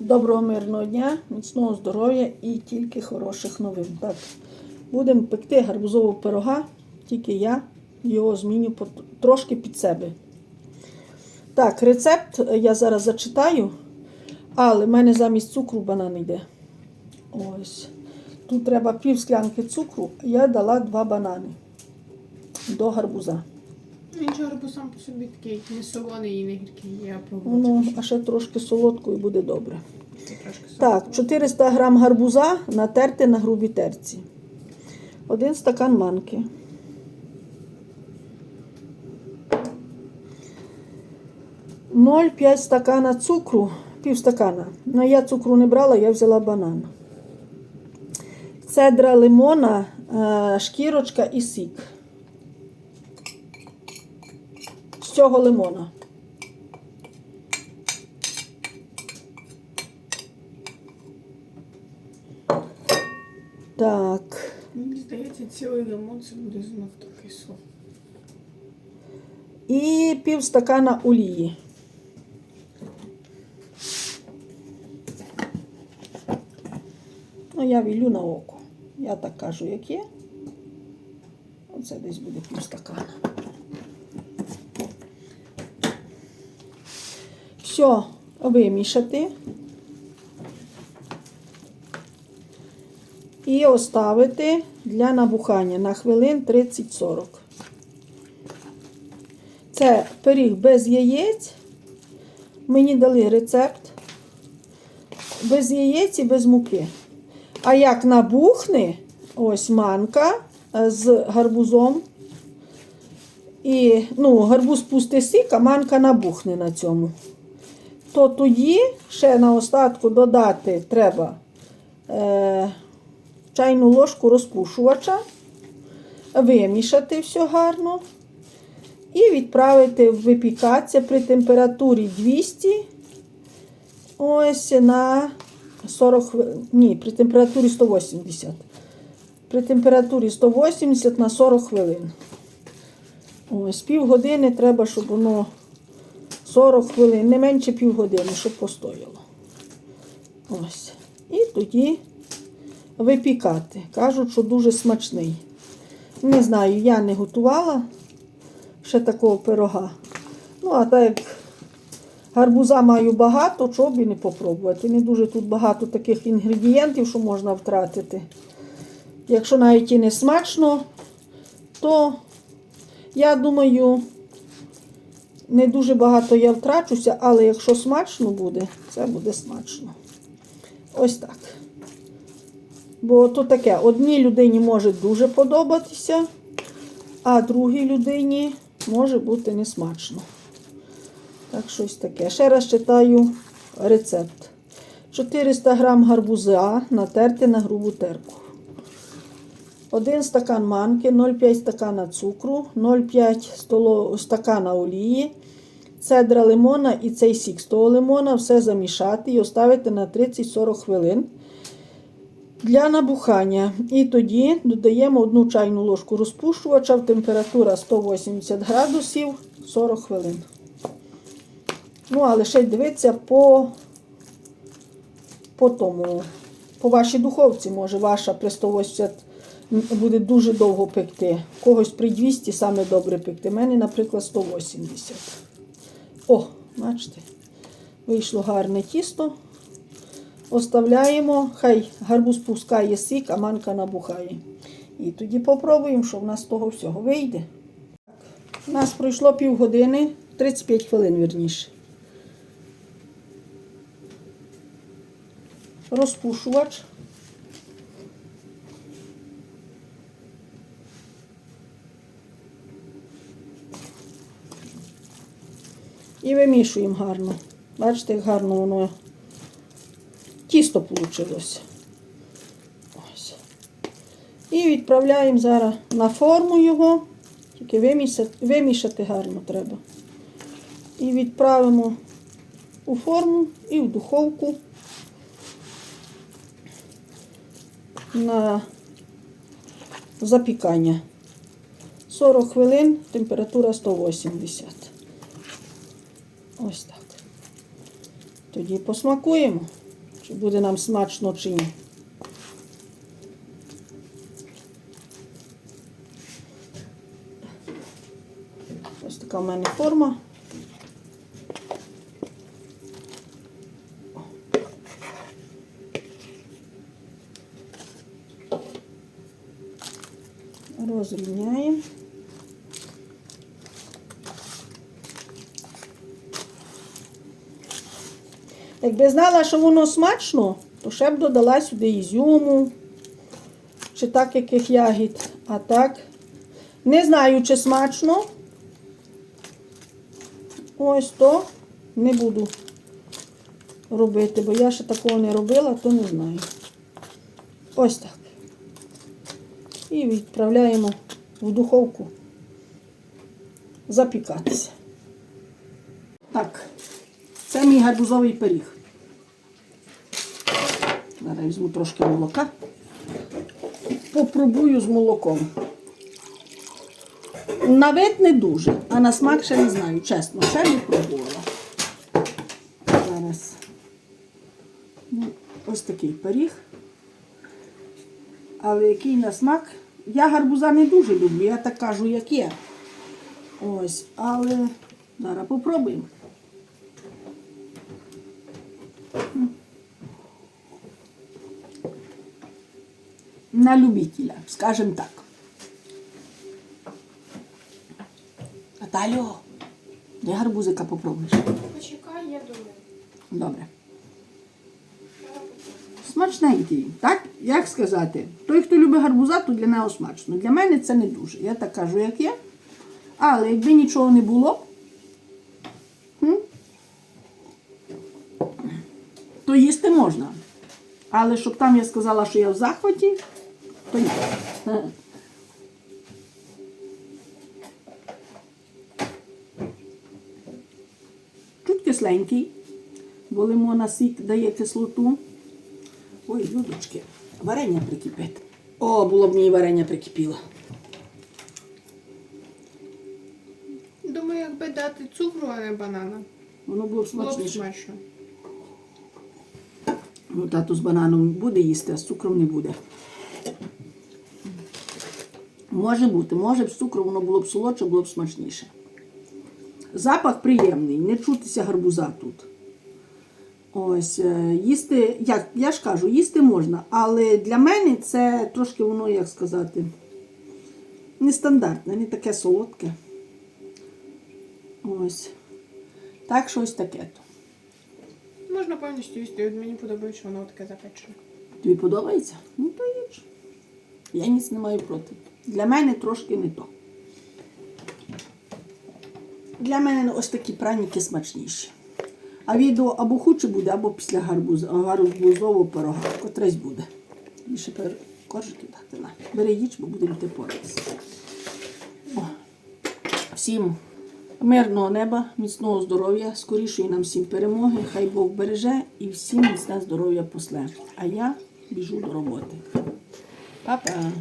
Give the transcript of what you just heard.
Доброго мирного дня, міцного здоров'я і тільки хороших новин. Так, будемо пекти гарбузового пирога, тільки я його зміню трошки під себе. Так, рецепт я зараз зачитаю, але в мене замість цукру банан йде. Ось. Тут треба пів склянки цукру, я дала два банани до гарбуза. Він арбуз сам по собі такий не солоний і не гіркий. Я. Воно тільки а ще трошки солодко і буде добре. Так, 400 грам гарбуза натерти на грубій терці. Один стакан манки. Ноль п'ять стакана цукру, пів стакана. Ну, я цукру не брала, я взяла банан. Цедра лимона, е, шкірочка і сік. З цього лимона. Так. Мені здається, цілий лимон це буде занадто кисло. І пів стакана олії. Ну, я вілю на око. Я так кажу, як є. Оце десь буде пів стакана. Все, вимішати. І оставити для набухання на хвилин 30-40. Це пиріг без яєць. Мені дали рецепт. Без яєць і без муки. А як набухне, ось манка е, з гарбузом. І ну, гарбуз пусти сік, а манка набухне на цьому. То тоді ще на остатку додати треба е, чайну ложку розпушувача, вимішати все гарно. І відправити випікатися при температурі 200 ось на 40 хвилин. Ні, при температурі 180. При температурі 180 на 40 хвилин. Ось півгодини треба, щоб воно 40 хвилин, не менше півгодини, щоб постояло. Ось. І тоді випікати. Кажуть, що дуже смачний. Не знаю, я не готувала ще такого пирога. Ну, а так як гарбуза маю багато, чого б і не попробувати. Не дуже тут багато таких інгредієнтів, що можна втратити. Якщо навіть і не смачно, то я думаю, не дуже багато я втрачуся, але якщо смачно буде, це буде смачно. Ось так. Бо то таке, одній людині може дуже подобатися, а другій людині може бути несмачно. Так, щось таке. Ще раз читаю рецепт. 400 грам гарбуза натерти на грубу терку. 1 стакан манки, 0,5 стакана цукру, 0,5 столо- стакана олії, цедра лимона і цей сік з того лимона все замішати і оставити на 30-40 хвилин для набухання. І тоді додаємо одну чайну ложку розпушувача в температура 180 градусів 40 хвилин. Ну, а лише дивитися по, по тому, по вашій духовці, може, ваша при 180 буде дуже довго пекти. Когось при 200 саме добре пекти. У мене, наприклад, 180. О, бачите, вийшло гарне тісто. Оставляємо, хай гарбуз пускає сік, а манка набухає. І тоді попробуємо, що в нас з того всього вийде. У нас пройшло півгодини, 35 хвилин вірніше. Розпушувач. І вимішуємо гарно. Бачите, як гарно воно тісто вийшло. І відправляємо зараз на форму його. Тільки вимішати, вимішати гарно треба. І відправимо у форму і в духовку на запікання. 40 хвилин, температура 180. Ось так. Тоді посмакуємо. чи буде нам смачно чи ні. Ось така в мене форма. Розрівняємо. Якби знала, що воно смачно, то ще б додала сюди ізюму чи так яких ягід. А так, не знаю, чи смачно. Ось то не буду робити, бо я ще такого не робила, то не знаю. Ось так. І відправляємо в духовку запікатися. Так, це мій гарбузовий пиріг. Зараз візьму трошки молока. Попробую з молоком. На вид не дуже, а на смак ще не знаю, чесно, ще не пробувала. Зараз. Ну, ось такий пиріг. Але який на смак. Я гарбуза не дуже люблю, я так кажу, як є. Ось, але зараз попробуємо. На любителя, скажем так. Наталю, де гарбузика попробуєш? Почекай, я думаю. Добре. Смачненький, так? Як сказати? Той, хто любить гарбуза, то для нього смачно. Для мене це не дуже. Я так кажу, як є. Але якби нічого не було, то їсти можна. Але щоб там я сказала, що я в захваті, Е. Чуть кисленький, бо лимона сік дає кислоту. Ой, людочки, варення прикипить. О, було б мені варення прикипіло. Думаю, якби дати цукру, а не банана. Воно було б Було б смачно. Ну, тату з бананом буде їсти, а з цукром не буде. Може бути, може б з цукром воно було б солодше, було б смачніше. Запах приємний, не чутися гарбуза тут. Ось, е, їсти, як я ж кажу, їсти можна, але для мене це трошки воно, як сказати, нестандартне, не таке солодке. Ось. Так, щось таке. то. Можна повністю їсти. Мені подобається, що воно таке запечене. Тобі подобається? Ну, то їж. Я ніц не маю проти. Для мене трошки не то. Для мене ось такі праніки смачніші. А відео або хуче буде, або після гарбуз, гарбузового пирога. Котресь буде. Більше пер... коржики дати на. Бери їж, бо будемо ти поратися. Всім мирного неба, міцного здоров'я, скорішої нам всім перемоги. Хай Бог береже і всім міцне здоров'я после. А я біжу до роботи. Па-па!